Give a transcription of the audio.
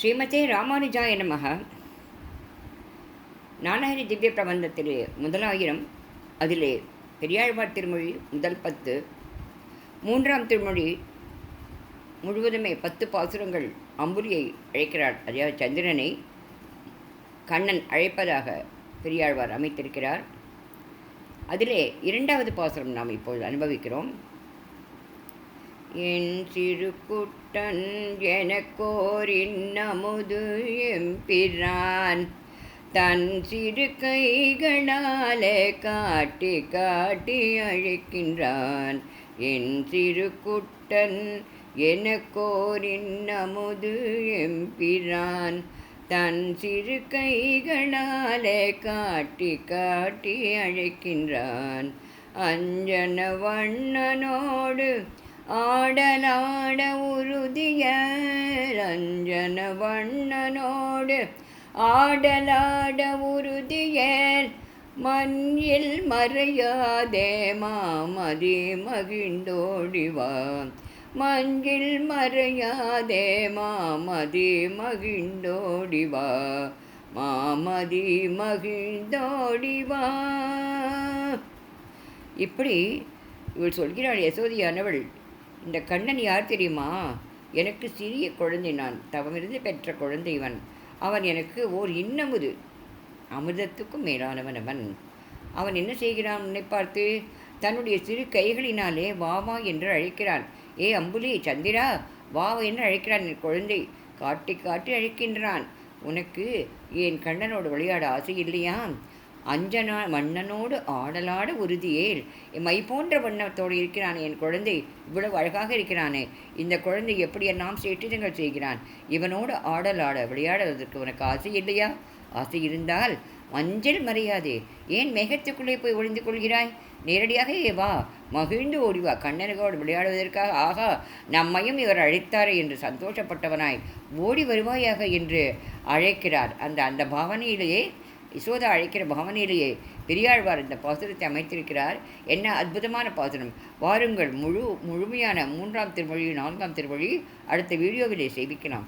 ஸ்ரீமதே ராமானுஜாய நமக. நானஹரி திவ்ய பிரபந்தத்திலே முதலாயிரம் அதிலே பெரியாழ்வார் திருமொழி முதல் பத்து மூன்றாம் திருமொழி முழுவதுமே பத்து பாசுரங்கள் அம்புலியை அழைக்கிறார். அதாவது சந்திரனை கண்ணன் அழைப்பதாக பெரியாழ்வார் அமைத்திருக்கிறார். அதிலே இரண்டாவது பாசுரம் நாம் இப்பொழுது அனுபவிக்கிறோம். என் சிறு குட்டன் எனக்கோரின் நமுது எம்பிரான். தன் சிறு கைகளாலே காட்டி காட்டி அழைக்கின்றான். என் சிறு குட்டன் எனக்கோரின் நமுது எம்பிரான். தன் சிறு கைகளாலே காட்டி காட்டி அழைக்கின்றான். அஞ்சன வண்ணனோடு ஆடலாட உறுதிய ரஞ்சன வண்ணனோடு ஆடலாட உறுதியேல் மண்ணில் மறையாதே மாமதி மகிழ்ந்தோடிவான் மஞ்சில் மறையாதே மாமதி மகிழ்ந்தோடிவா மாமதி மகிழ்ந்தோடிவா இப்படி இவள் சொல்கிறாள் யசோதியானவள் இந்த கண்ணன் யார் தெரியுமா? எனக்கு சிறிய குழந்தை நான். தவமிருந்து பெற்ற குழந்தை இவன். அவன் எனக்கு ஓர் இன்னமுது. அமிர்தத்துக்கும் மேலானவன் அவன். அவன் என்ன செய்கிறான் உன்னை பார்த்து தன்னுடைய சிறு கைகளினாலே வா வா என்று அழைக்கிறான். ஏ அம்புலி சந்திரா வா என்று அழைக்கிறான் என் குழந்தை. காட்டி காட்டி அழைக்கின்றான். உனக்கு என் கண்ணனோடு விளையாட ஆசை இல்லையா? அஞ்சனா மன்னனோடு ஆடலாட உறுதியேல். மை போன்ற வண்ணத்தோடு இருக்கிறான் என் குழந்தை இவ்வளவு அழகாக இருக்கிறானே. இந்த குழந்தை எப்படியெல்லாம் சேற்றிதங்கள் செய்கிறான்? இவனோடு ஆடலாட விளையாடுவதற்கு உனக்கு ஆசை இல்லையா? ஆசை இருந்தால் மஞ்சள் மறையாதே. ஏன் மேகத்துக்குள்ளே போய் ஒளிந்து கொள்கிறாய்? நேரடியாக வா மகிழ்ந்து ஓடிவா கண்ணனுகளோடு விளையாடுவதற்காக ஆகா நம்மையும் இவர் அழைத்தார் என்று சந்தோஷப்பட்டவனாய் ஓடி வருவாயாக என்று அழைக்கிறார் அந்த அந்த பாவனையிலேயே யசோதா அழைக்கிற பவனிலேயே பெரியாழ்வார் இந்த பாசுரத்தை அமைத்திருக்கிறார். என்ன அற்புதமான பாசுரம். வாருங்கள் முழு முழுமையான மூன்றாம் திருமொழி நான்காம் திருமொழி அடுத்த வீடியோவிலே செய்விக்கலாம்